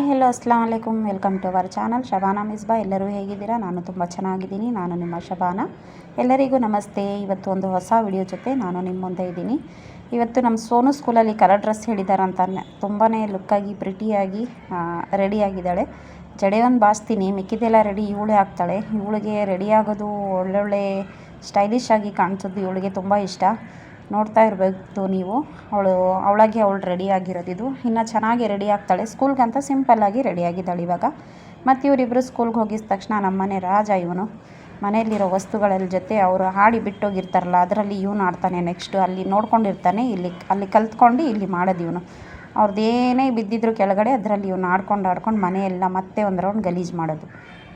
Hi hello ಅಸ್ಲಾಂ ವಲೈಕುಮ್ welcome to our channel Shabana Misba ಎಲ್ಲರೂ ಹೇಗಿದ್ದೀರಾ? ನಾನು ತುಂಬ ಚೆನ್ನಾಗಿದ್ದೀನಿ. ನಾನು ನಿಮ್ಮ ಶಬಾನಾ. ಎಲ್ಲರಿಗೂ ನಮಸ್ತೆ. ಇವತ್ತು ಒಂದು ಹೊಸ ವಿಡಿಯೋ ಜೊತೆ ನಾನು ನಿಮ್ಮ ಮುಂದೆ ಇದ್ದೀನಿ. ಇವತ್ತು ನಮ್ಮ ಸೋನು ಸ್ಕೂಲಲ್ಲಿ ಕಲರ್ ಡ್ರೆಸ್ ಹೇಳಿದಾರಂತ ತುಂಬಾ ಲುಕ್ಕಾಗಿ ಪ್ರಿಟಿಯಾಗಿ ರೆಡಿಯಾಗಿದ್ದಾಳೆ ಜಡೆ ಒಂದು ಬಾಸ್ತೀನಿ ಮಿಕ್ಕಿದೆಲ್ಲ ರೆಡಿ ಇವಳೇ ಆಗ್ತಾಳೆ. ಇವಳಿಗೆ ರೆಡಿ ಆಗೋದು ಒಳ್ಳೊಳ್ಳೆ ಸ್ಟೈಲಿಶ್ ಆಗಿ ಕಾಣಿಸೋದು ಇವಳಿಗೆ ತುಂಬ ಇಷ್ಟ. ನೋಡ್ತಾ ಇರಬೇಕು ನೀವು. ಅವಳು, ಅವಳಾಗೆ ಅವಳು ರೆಡಿ ಇದು. ಇನ್ನು ಚೆನ್ನಾಗಿ ರೆಡಿ ಆಗ್ತಾಳೆ. ಸ್ಕೂಲ್ಗಂತ ಸಿಂಪಲ್ಲಾಗಿ ರೆಡಿ ಆಗಿದ್ದಾಳೆ ಇವಾಗ. ಮತ್ತು ಇವರಿಬ್ಬರು ಸ್ಕೂಲ್ಗೆ ಹೋಗಿದ ತಕ್ಷಣ ನಮ್ಮನೆ ರಾಜ ಇವನು. ಮನೆಯಲ್ಲಿರೋ ವಸ್ತುಗಳ ಜೊತೆ ಅವರು ಹಾಡಿ ಬಿಟ್ಟೋಗಿರ್ತಾರಲ್ಲ, ಅದರಲ್ಲಿ ಇವನು ಆಡ್ತಾನೆ ನೆಕ್ಸ್ಟು ಅಲ್ಲಿ ನೋಡ್ಕೊಂಡಿರ್ತಾನೆ, ಇಲ್ಲಿ, ಅಲ್ಲಿ ಕಲ್ತ್ಕೊಂಡು ಇಲ್ಲಿ ಮಾಡೋದು ಇವನು. ಅವ್ರದ್ದೇನೇ ಬಿದ್ದಿದ್ರು ಕೆಳಗಡೆ ಅದರಲ್ಲಿ ಇವನು ಆಡ್ಕೊಂಡು ಆಡ್ಕೊಂಡು ಮನೆಯೆಲ್ಲ ಮತ್ತೆ ಒಂದು ರೌಂಡ್ ಗಲೀಜು ಮಾಡೋದು.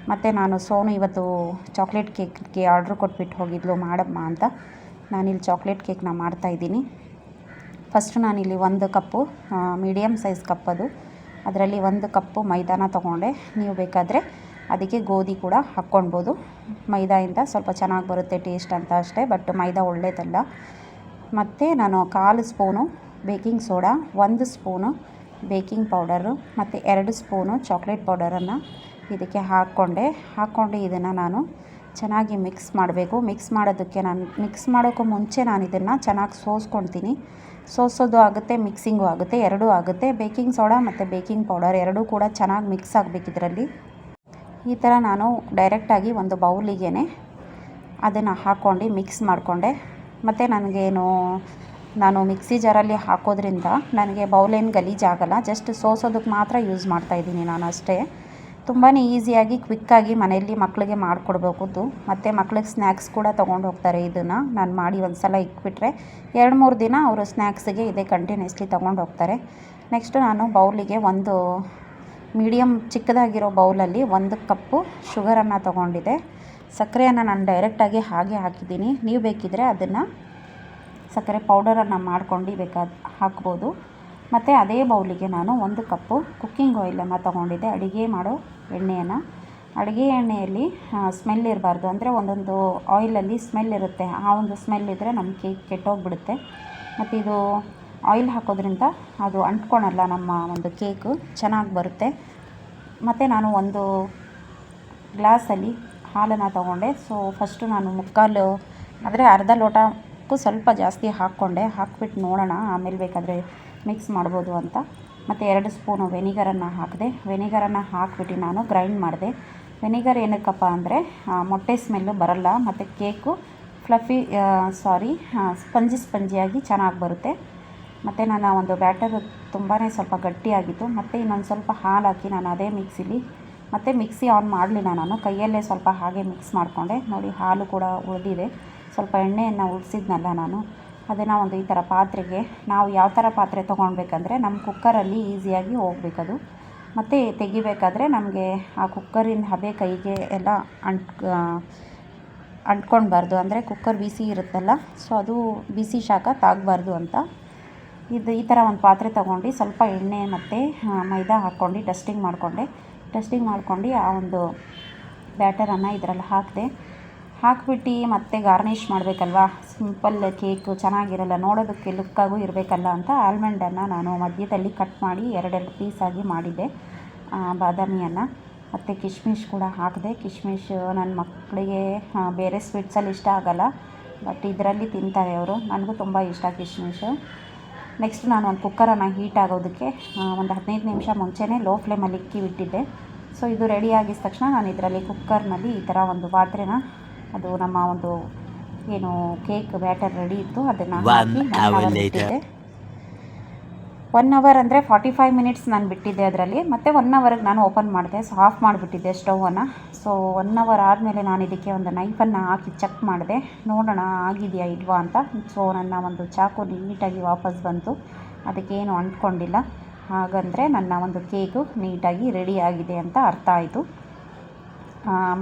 ಮತ್ತು ನಾನು ಸೋನು ಇವತ್ತು ಚಾಕ್ಲೇಟ್ ಕೇಕ್ಗೆ ಆರ್ಡ್ರ್ ಕೊಟ್ಬಿಟ್ಟು ಹೋಗಿದ್ಲು, ಮಾಡಮ್ಮ ಅಂತ. ನಾನಿಲ್ಲಿ ಚಾಕ್ಲೇಟ್ ಕೇಕ್ನ ಮಾಡ್ತಾಯಿದ್ದೀನಿ ಫಸ್ಟು ನಾನಿಲ್ಲಿ ಒಂದು ಕಪ್ಪು ಮೀಡಿಯಮ್ ಸೈಜ್ ಕಪ್ ಅದು. ಅದರಲ್ಲಿ ಒಂದು ಕಪ್ಪು ಮೈದಾನ ತೊಗೊಂಡೆ. ನೀವು ಬೇಕಾದರೆ ಅದಕ್ಕೆ ಗೋಧಿ ಕೂಡ ಹಾಕ್ಕೊಳ್ಬೋದು. ಮೈದಾಯಿಂದ ಸ್ವಲ್ಪ ಚೆನ್ನಾಗಿ ಬರುತ್ತೆ ಟೇಸ್ಟ್ ಅಂತ ಅಷ್ಟೇ ಬಟ್ ಮೈದಾ ಒಳ್ಳೆಯದಲ್ಲ ಮತ್ತು ನಾನು ಕಾಲು ಸ್ಪೂನು ಬೇಕಿಂಗ್ ಸೋಡಾ ಒಂದು ಸ್ಪೂನು ಬೇಕಿಂಗ್ ಪೌಡರು ಮತ್ತು ಎರಡು ಸ್ಪೂನು ಚಾಕ್ಲೇಟ್ ಪೌಡರನ್ನು ಇದಕ್ಕೆ ಹಾಕ್ಕೊಂಡೆ. ಹಾಕ್ಕೊಂಡು ಇದನ್ನು ನಾನು ಚೆನ್ನಾಗಿ ಮಿಕ್ಸ್ ಮಾಡಬೇಕು. ಮಿಕ್ಸ್ ಮಾಡೋದಕ್ಕೆ ನಾನು, ಮಿಕ್ಸ್ ಮಾಡೋಕ್ಕೂ ಮುಂಚೆ ನಾನು ಇದನ್ನು ಚೆನ್ನಾಗಿ ಸೋಸ್ಕೊತೀನಿ ಸೋಸೋದು ಆಗುತ್ತೆ, ಮಿಕ್ಸಿಂಗು ಆಗುತ್ತೆ, ಎರಡೂ ಆಗುತ್ತೆ. ಬೇಕಿಂಗ್ ಸೋಡಾ ಮತ್ತು ಬೇಕಿಂಗ್ ಪೌಡರ್ ಎರಡೂ ಕೂಡ ಚೆನ್ನಾಗಿ ಮಿಕ್ಸ್ ಆಗಬೇಕು ಇದರಲ್ಲಿ. ಈ ಥರ ನಾನು ಡೈರೆಕ್ಟಾಗಿ ಒಂದು ಬೌಲಿಗೆ ಅದನ್ನು ಹಾಕ್ಕೊಂಡು ಮಿಕ್ಸ್ ಮಾಡಿಕೊಂಡೆ. ಮತ್ತು ನನಗೇನು ನಾನು ಮಿಕ್ಸಿ ಜಾರಲ್ಲಿ ಹಾಕೋದ್ರಿಂದ ನನಗೆ ಬೌಲೇನು ಗಲೀಜಾಗಲ್ಲ. ಜಸ್ಟ್ ಸೋಸೋದಕ್ಕೆ ಮಾತ್ರ ಯೂಸ್ ಮಾಡ್ತಾಯಿದ್ದೀನಿ ನಾನು ಅಷ್ಟೇ. ತುಂಬಾ ಈಸಿಯಾಗಿ, ಕ್ವಿಕ್ಕಾಗಿ ಮನೆಯಲ್ಲಿ ಮಕ್ಕಳಿಗೆ ಮಾಡಿಕೊಡ್ಬೇಕು ಮತ್ತು ಮಕ್ಳಿಗೆ ಸ್ನ್ಯಾಕ್ಸ್ ಕೂಡ ತೊಗೊಂಡು ಹೋಗ್ತಾರೆ ಇದನ್ನು. ನಾನು ಮಾಡಿ ಒಂದು ಸಲ ಇಕ್ಬಿಟ್ರೆ ಎರಡು ಮೂರು ದಿನ ಅವರು ಸ್ನ್ಯಾಕ್ಸಿಗೆ ಇದೇ ಕಂಟಿನ್ಯೂಸ್ಲಿ ತೊಗೊಂಡು ಹೋಗ್ತಾರೆ. ನೆಕ್ಸ್ಟು ನಾನು ಬೌಲಿಗೆ ಒಂದು ಮೀಡಿಯಮ್ ಚಿಕ್ಕದಾಗಿರೋ ಬೌಲಲ್ಲಿ ಒಂದು ಕಪ್ಪು ಶುಗರನ್ನು ತೊಗೊಂಡಿದೆ ಸಕ್ಕರೆಯನ್ನು ನಾನು ಡೈರೆಕ್ಟಾಗಿ ಹಾಗೆ ಹಾಕಿದ್ದೀನಿ. ನೀವು ಬೇಕಿದ್ದರೆ ಅದನ್ನು ಸಕ್ಕರೆ ಪೌಡರನ್ನು ಮಾಡ್ಕೊಂಡು ಬೇಕಾದ ಹಾಕ್ಬೋದು. ಮತ್ತು ಅದೇ ಬೌಲಿಗೆ ನಾನು ಒಂದು ಕಪ್ಪು ಕುಕ್ಕಿಂಗ್ ಆಯಿಲನ್ನು ತೊಗೊಂಡಿದ್ದೆ. ಅಡುಗೆ ಮಾಡೋ ಎಣ್ಣೆಯನ್ನು. ಅಡುಗೆ ಎಣ್ಣೆಯಲ್ಲಿ ಸ್ಮೆಲ್ ಇರಬಾರ್ದು. ಅಂದರೆ ಒಂದೊಂದು ಆಯಿಲಲ್ಲಿ ಸ್ಮೆಲ್ ಇರುತ್ತೆ. ಆ ಒಂದು ಸ್ಮೆಲ್ ಇದ್ದರೆ ನಮ್ಮ ಕೇಕ್ ಕೆಟ್ಟೋಗ್ಬಿಡುತ್ತೆ. ಮತ್ತು ಇದು ಆಯಿಲ್ ಹಾಕೋದ್ರಿಂದ ಅದು ಅಂಟ್ಕೊಳಲ್ಲ ನಮ್ಮ ಒಂದು ಕೇಕು ಚೆನ್ನಾಗಿ ಬರುತ್ತೆ. ಮತ್ತು ನಾನು ಒಂದು ಗ್ಲಾಸಲ್ಲಿ ಹಾಲನ್ನು ತೊಗೊಂಡೆ. ಸೊ ಫಸ್ಟು ನಾನು ಮುಕ್ಕಾಲು, ಅಂದರೆ ಅರ್ಧ ಲೋಟಕ್ಕೂ ಸ್ವಲ್ಪ ಜಾಸ್ತಿ ಹಾಕ್ಕೊಂಡೆ. ಹಾಕ್ಬಿಟ್ಟು ನೋಡೋಣ, ಆಮೇಲೆ ಬೇಕಾದರೆ ಮಿಕ್ಸ್ ಮಾಡ್ಬೋದು ಅಂತ. ಮತ್ತು ಎರಡು ಸ್ಪೂನು ವೆನಿಗರನ್ನು ಹಾಕಿದೆ. ವೆನಿಗರನ್ನು ಹಾಕ್ಬಿಟ್ಟು ನಾನು ಗ್ರೈಂಡ್ ಮಾಡಿದೆ. ವೆನಿಗರ್ ಏನಕ್ಕಪ್ಪ ಅಂದರೆ ಮೊಟ್ಟೆ ಸ್ಮೆಲ್ಲು ಬರಲ್ಲ. ಮತ್ತು ಕೇಕು ಫ್ಲಫಿ ಸಾರಿ ಸ್ಪಂಜಿ ಸ್ಪಂಜಿಯಾಗಿ ಚೆನ್ನಾಗಿ ಬರುತ್ತೆ. ಮತ್ತು ನಾನು ಒಂದು ಬ್ಯಾಟರ್ ತುಂಬಾ ಸ್ವಲ್ಪ ಗಟ್ಟಿಯಾಗಿತ್ತು. ಮತ್ತು ಇನ್ನೊಂದು ಸ್ವಲ್ಪ ಹಾಲು ಹಾಕಿ ನಾನು ಅದೇ ಮಿಕ್ಸಿಲಿ ಮತ್ತು ಮಿಕ್ಸಿ ಆನ್ ಮಾಡಲಿಲ್ಲ ನಾನು. ಕೈಯಲ್ಲೇ ಸ್ವಲ್ಪ ಹಾಗೆ ಮಿಕ್ಸ್ ಮಾಡಿಕೊಂಡೆ. ನೋಡಿ, ಹಾಲು ಕೂಡ ಉಳಿದಿದೆ. ಸ್ವಲ್ಪ ಎಣ್ಣೆಯನ್ನು ಉಳಿಸಿದ್ನಲ್ಲ ನಾನು. ಅದನ್ನು ಒಂದು ಈ ಥರ ಪಾತ್ರೆಗೆ, ನಾವು ಯಾವ ಥರ ಪಾತ್ರೆ ತೊಗೊಳ್ಬೇಕಂದ್ರೆ ನಮ್ಮ ಕುಕ್ಕರಲ್ಲಿ ಈಸಿಯಾಗಿ ಹೋಗ್ಬೇಕದು. ಮತ್ತು ತೆಗಿಬೇಕಾದ್ರೆ ನಮಗೆ ಆ ಕುಕ್ಕರಿನ ಹಬೆ ಕೈಗೆ ಎಲ್ಲ ಅಂಟ್ ಅಂಟ್ಕೊಳ್ಬಾರ್ದು ಅಂದರೆ ಕುಕ್ಕರ್ ಬಿಸಿ ಇರುತ್ತಲ್ಲ, ಸೊ ಅದು ಬಿಸಿ ಶಾಖ ತಾಗಬಾರ್ದು ಅಂತ. ಇದು ಈ ಥರ ಒಂದು ಪಾತ್ರೆ ತೊಗೊಂಡು ಸ್ವಲ್ಪ ಎಣ್ಣೆ ಮತ್ತು ಮೈದಾ ಹಾಕ್ಕೊಂಡು ಡಸ್ಟಿಂಗ್ ಮಾಡಿಕೊಂಡೆ. ಡಸ್ಟಿಂಗ್ ಮಾಡ್ಕೊಂಡು ಆ ಒಂದು ಬ್ಯಾಟರನ್ನು ಇದರಲ್ಲಿ ಹಾಕಿದೆ. ಹಾಕ್ಬಿಟ್ಟು ಮತ್ತೆ ಗಾರ್ನಿಷ್ ಮಾಡಬೇಕಲ್ವಾ? ಸಿಂಪಲ್ ಕೇಕು ಚೆನ್ನಾಗಿರಲ್ಲ, ನೋಡೋದಕ್ಕೆ ಲುಕ್ಕಾಗೂ ಇರಬೇಕಲ್ಲ ಅಂತ ಆಲ್ಮಂಡನ್ನು ನಾನು ಮಧ್ಯದಲ್ಲಿ ಕಟ್ ಮಾಡಿ ಎರಡೆರಡು ಪೀಸಾಗಿ ಮಾಡಿದ್ದೆ ಬಾದಾಮಿಯನ್ನು. ಮತ್ತು ಕಿಶ್ಮಿಶ್ ಕೂಡ ಹಾಕಿದೆ. ಕಿಶ್ಮಿಶ್ ನನ್ನ ಮಕ್ಕಳಿಗೆ ಬೇರೆ ಸ್ವೀಟ್ಸಲ್ಲಿ ಇಷ್ಟ ಆಗೋಲ್ಲ. ಬಟ್ ಇದರಲ್ಲಿ ತಿಂತಾರೆ ಅವರು. ನನಗೂ ತುಂಬ ಇಷ್ಟ ಕಿಶ್ಮಿಶು. ನೆಕ್ಸ್ಟ್ ನಾನು ಒಂದು ಕುಕ್ಕರನ್ನು ಹೀಟ್ ಆಗೋದಕ್ಕೆ ಒಂದು ಹದಿನೈದು ನಿಮಿಷ ಮುಂಚೆನೇ ಲೋ ಫ್ಲೇಮಲ್ಲಿ ಇಕ್ಕಿ ಬಿಟ್ಟಿದ್ದೆ. ಸೊ ಇದು ರೆಡಿ ಆಗಿದ ತಕ್ಷಣ ನಾನು ಇದರಲ್ಲಿ ಕುಕ್ಕರ್ನಲ್ಲಿ ಈ ಥರ ಒಂದು ಪಾತ್ರೆನ ಅದು ನಮ್ಮ ಒಂದು ಏನು ಕೇಕ್ ಬ್ಯಾಟರ್ ರೆಡಿ ಇತ್ತು. ಅದನ್ನು ಹಾಕಿ ಬಿಟ್ಟಿದ್ದೆ. ಒನ್ ಅವರ್ ಅಂದರೆ ಫಾರ್ಟಿ ಫೈವ್ ಮಿನಿಟ್ಸ್ ನಾನು ಬಿಟ್ಟಿದ್ದೆ ಅದರಲ್ಲಿ. ಮತ್ತು ಒನ್ ಅವರ್ಗೆ ನಾನು ಓಪನ್ ಮಾಡಿದೆ. ಸೊ ಆಫ್ ಮಾಡಿಬಿಟ್ಟಿದ್ದೆ ಸ್ಟವನ್ನು ಸೊ ಒನ್ ಅವರ್ ಆದಮೇಲೆ ನಾನು ಇದಕ್ಕೆ ಒಂದು ನೈಫನ್ನು ಹಾಕಿ ಚೆಕ್ ಮಾಡಿದೆ. ನೋಡೋಣ ಆಗಿದೆಯಾ ಇಲ್ವಾ ಅಂತ. ಸೊ ನನ್ನ ಒಂದು ಚಾಕು ನೀಟಾಗಿ ವಾಪಸ್ ಬಂತು. ಅದಕ್ಕೇನು ಅಂಟ್ಕೊಂಡಿಲ್ಲ. ಹಾಗಂದರೆ ನನ್ನ ಒಂದು ಕೇಕು ನೀಟಾಗಿ ರೆಡಿ ಆಗಿದೆ ಅಂತ ಅರ್ಥ ಆಯಿತು.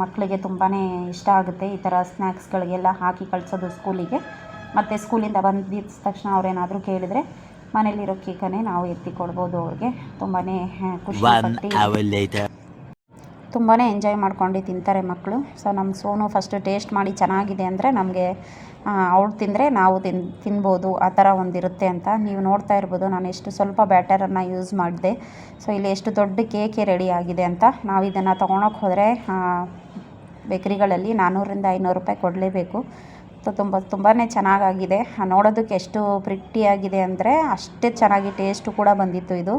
ಮಕ್ಕಳಿಗೆ ತುಂಬಾ ಇಷ್ಟ ಆಗುತ್ತೆ ಈ ಥರ ಸ್ನ್ಯಾಕ್ಸ್ಗಳಿಗೆಲ್ಲ ಹಾಕಿ ಕಳಿಸೋದು ಸ್ಕೂಲಿಗೆ ಮತ್ತು ಸ್ಕೂಲಿಂದ ಬಂದಿದ್ದ ತಕ್ಷಣ ಅವರೇನಾದರೂ ಕೇಳಿದರೆ ಮನೇಲಿರೋ ಕೇಕನ್ನೇ ನಾವು ಎತ್ತಿ ಕೊಡ್ಬೋದು ಅವ್ರಿಗೆ. ತುಂಬಾ ಖುಷಿ ತುಂಬಾ ಎಂಜಾಯ್ ಮಾಡ್ಕೊಂಡು ತಿಂತಾರೆ ಮಕ್ಕಳು ಸೊ ನಮ್ಮ ಸೋನು ಫಸ್ಟು ಟೇಸ್ಟ್ ಮಾಡಿ ಚೆನ್ನಾಗಿದೆ ಅಂದರೆ ನಮಗೆ ಅವಳು ತಿಂದರೆ ನಾವು ತಿನ್, ತಿನ್ಬೋದು, ಆ ಥರ ಒಂದಿರುತ್ತೆ ಅಂತ. ನೀವು ನೋಡ್ತಾ ಇರ್ಬೋದು, ನಾನು ಎಷ್ಟು ಸ್ವಲ್ಪ ಬ್ಯಾಟರನ್ನು ಯೂಸ್ ಮಾಡಿದೆ. ಸೊ ಇಲ್ಲಿ ಎಷ್ಟು ದೊಡ್ಡ ಕೇಕೆ ರೆಡಿ ಆಗಿದೆ ಅಂತ. ನಾವು ಇದನ್ನು ತೊಗೊಳಕ್ಕೆ ಹೋದರೆ ಬೇಕ್ರಿಗಳಲ್ಲಿ ನಾನ್ನೂರಿಂದ ಐನೂರು ರೂಪಾಯಿ ಕೊಡಲೇಬೇಕು. ಸೊ ತುಂಬ ತುಂಬಾ ಚೆನ್ನಾಗಾಗಿದೆ. ನೋಡೋದಕ್ಕೆ ಎಷ್ಟು ಪ್ರಿಟ್ಟಿಯಾಗಿದೆ ಅಂದರೆ ಅಷ್ಟೇ ಚೆನ್ನಾಗಿ ಟೇಸ್ಟು ಕೂಡ ಬಂದಿತ್ತು ಇದು.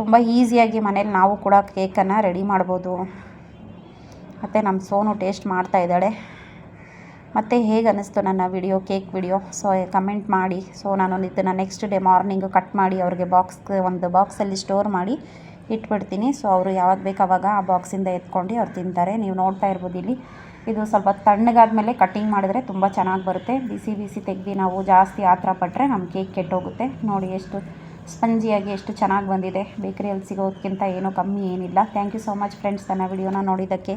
ತುಂಬ ಈಸಿಯಾಗಿ ಮನೇಲಿ ನಾವು ಕೂಡ ಕೇಕನ್ನು ರೆಡಿ ಮಾಡ್ಬೋದು. ಮತ್ತು ನಮ್ಮ ಸೋನು ಟೇಸ್ಟ್ ಮಾಡ್ತಾ ಇದ್ದಾಳೆ. ಮತ್ತು ಹೇಗೆ ಅನ್ನಿಸ್ತು ನನ್ನ video, cake video? So comment ಮಾಡಿ. ಸೊ ನಾನು ಇದನ್ನು ನೆಕ್ಸ್ಟ್ ಡೇ ಮಾರ್ನಿಂಗು ಕಟ್ ಮಾಡಿ, ಅವ್ರಿಗೆ ಬಾಕ್ಸ್ ಒಂದು ಬಾಕ್ಸಲ್ಲಿ ಸ್ಟೋರ್ ಮಾಡಿ ಇಟ್ಬಿಡ್ತೀನಿ. ಸೊ ಅವರು ಯಾವಾಗ ಬೇಕು ಅವಾಗ ಆ ಬಾಕ್ಸಿಂದ ಎತ್ಕೊಂಡು ಅವ್ರು ತಿಂತಾರೆ. ನೀವು ನೋಡ್ತಾ ಇರ್ಬೋದು ಇಲ್ಲಿ. ಇದು ಸ್ವಲ್ಪ ತಣ್ಣಗಾದ್ಮೇಲೆ ಕಟ್ಟಿಂಗ್ ಮಾಡಿದ್ರೆ ತುಂಬ ಚೆನ್ನಾಗಿ ಬರುತ್ತೆ. ಬಿಸಿ ಬಿಸಿ ತೆಗ್ದು ನಾವು ಜಾಸ್ತಿ ಆ ಥರ ಪಟ್ಟರೆ ನಮ್ಮ ಕೇಕ್ ಕೆಟ್ಟೋಗುತ್ತೆ. ನೋಡಿ ಎಷ್ಟು ಸ್ಪಂಜಿಯಾಗಿ ಎಷ್ಟು ಚೆನ್ನಾಗಿ ಬಂದಿದೆ. ಬೇಕರಿಯಲ್ಲಿ ಸಿಗೋದಕ್ಕಿಂತ ಏನೂ ಕಮ್ಮಿ ಏನಿಲ್ಲ. Thank you so much friends ನನ್ನ ವಿಡಿಯೋನ ನೋಡಿದ್ದಕ್ಕೆ